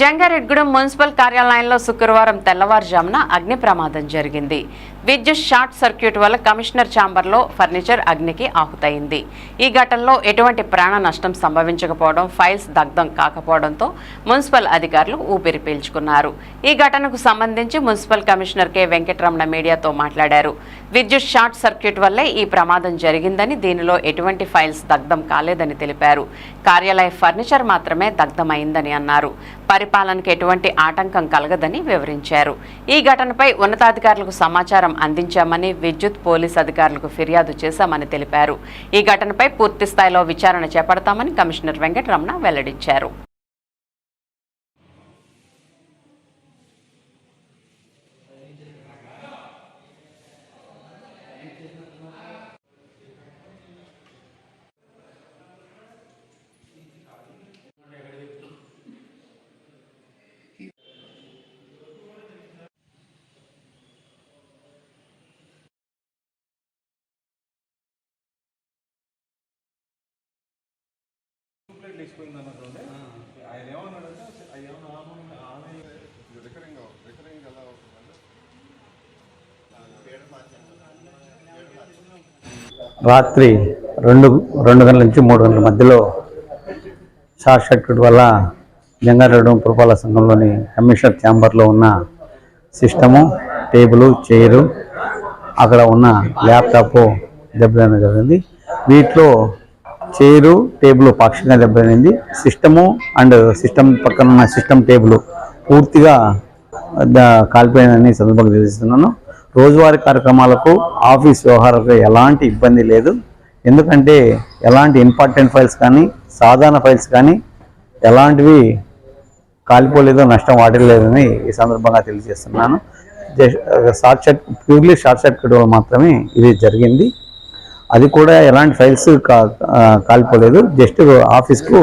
Jangareddygudem municipal కార్యాలయంలో శుక్రవారం తెల్లవారుజామున అగ్ని ప్రమాదం జరిగింది. విద్యుత్ షార్ట్ సర్క్యూట్ వల్ల కమిషనర్ ఛాంబర్లో ఫర్నిచర్ అగ్నికి ఆహుతైంది ఈ ఘటనలో ఎటువంటి ప్రాణ నష్టం సంభవించకపోవడం ఫైల్స్ దగ్ధం కాకపోవడంతో మున్సిపల్ అధికారులు ఊపిరి పీల్చుకున్నారు. ఈ ఘటనకు సంబంధించి మున్సిపల్ కమిషనర్ కె. వెంకటరమణ మీడియాతో మాట్లాడారు. విద్యుత్ షార్ట్ సర్క్యూట్ వల్లే ఈ ప్రమాదం జరిగిందని దీనిలో ఎటువంటి ఫైల్స్ దగ్ధం కాలేదని తెలిపారు. కార్యాలయ ఫర్నిచర్ మాత్రమే దగ్ధమైందని అన్నారు. పరిపాలనకు ఎటువంటి ఆటంకం కలగదని వివరించారు. ఈ ఘటనపై ఉన్నతాధికారులకు సమాచారం అందించామని విద్యుత్ పోలీస్ అధికారులకు ఫిర్యాదు చేశామని తెలిపారు. ఈ ఘటనపై పూర్తి స్థాయిలో విచారణ చేపడతామని కమిషనర్ వెంకటరమణ వెల్లడించారు. లేచిపోయింది అన్నట్టు ఆయన ఏమన్నాడంటే ఏమన్నా ఆమె ఆమె రికరింగ్ రికరింగ్ ఎలా రాత్రి రెండు రెండు గంటల నుంచి మూడు గంటల మధ్యలో షార్ట్ సర్క్యూట్ వల్ల జంగారెడ్డి పురపాలక సంఘంలోని కమిషనర్ ఛాంబర్లో ఉన్న సిస్టము టేబుల్ చైరు అక్కడ ఉన్న ల్యాప్టాప్ దెబ్బతినడం జరిగింది. వీటిలో చైరు టేబుల్ పాక్షికంగా దెబ్బతింది సిస్టము అండ్ సిస్టమ్ పక్కన ఉన్న సిస్టమ్ టేబుల్ పూర్తిగా కాలిపోయిందని సందర్భంగా తెలుస్తున్నాను రోజువారీ కార్యక్రమాలకు ఆఫీస్ వ్యవహారాలకు ఎలాంటి ఇబ్బంది లేదు. ఎందుకంటే ఎలాంటి ఇంపార్టెంట్ ఫైల్స్ కానీ సాధారణ ఫైల్స్ కానీ ఎలాంటివి కాలిపోలేదు నష్టం వాటిల్లేదని ఈ సందర్భంగా తెలియజేస్తున్నాను. Short circuit purely short circuit వల్ల మాత్రమే ఇది జరిగింది. అది కూడా ఎలాంటి ఫైల్స్ కాల్పోలేదు. జస్ట్ ఆఫీస్కు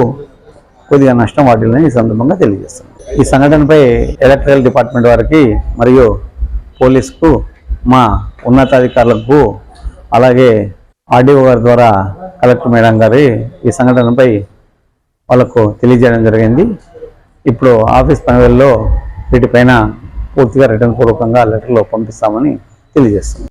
కొద్దిగా నష్టం వాటిల్లని ఈ సందర్భంగా తెలియజేస్తుంది ఈ సంఘటనపై ఎలక్ట్రికల్ డిపార్ట్మెంట్ వారికి మరియు పోలీసుకు మా ఉన్నతాధికారులకు అలాగే ఆర్డీఓ గారి ద్వారా కలెక్టర్ మేడం గారి ఈ సంఘటనపై వాళ్ళకు తెలియజేయడం జరిగింది. ఇప్పుడు ఆఫీస్ పనివేల్లో వీటిపైన పూర్తిగా రిటర్న్ పూర్వకంగా లెటర్లో పంపిస్తామని తెలియజేస్తుంది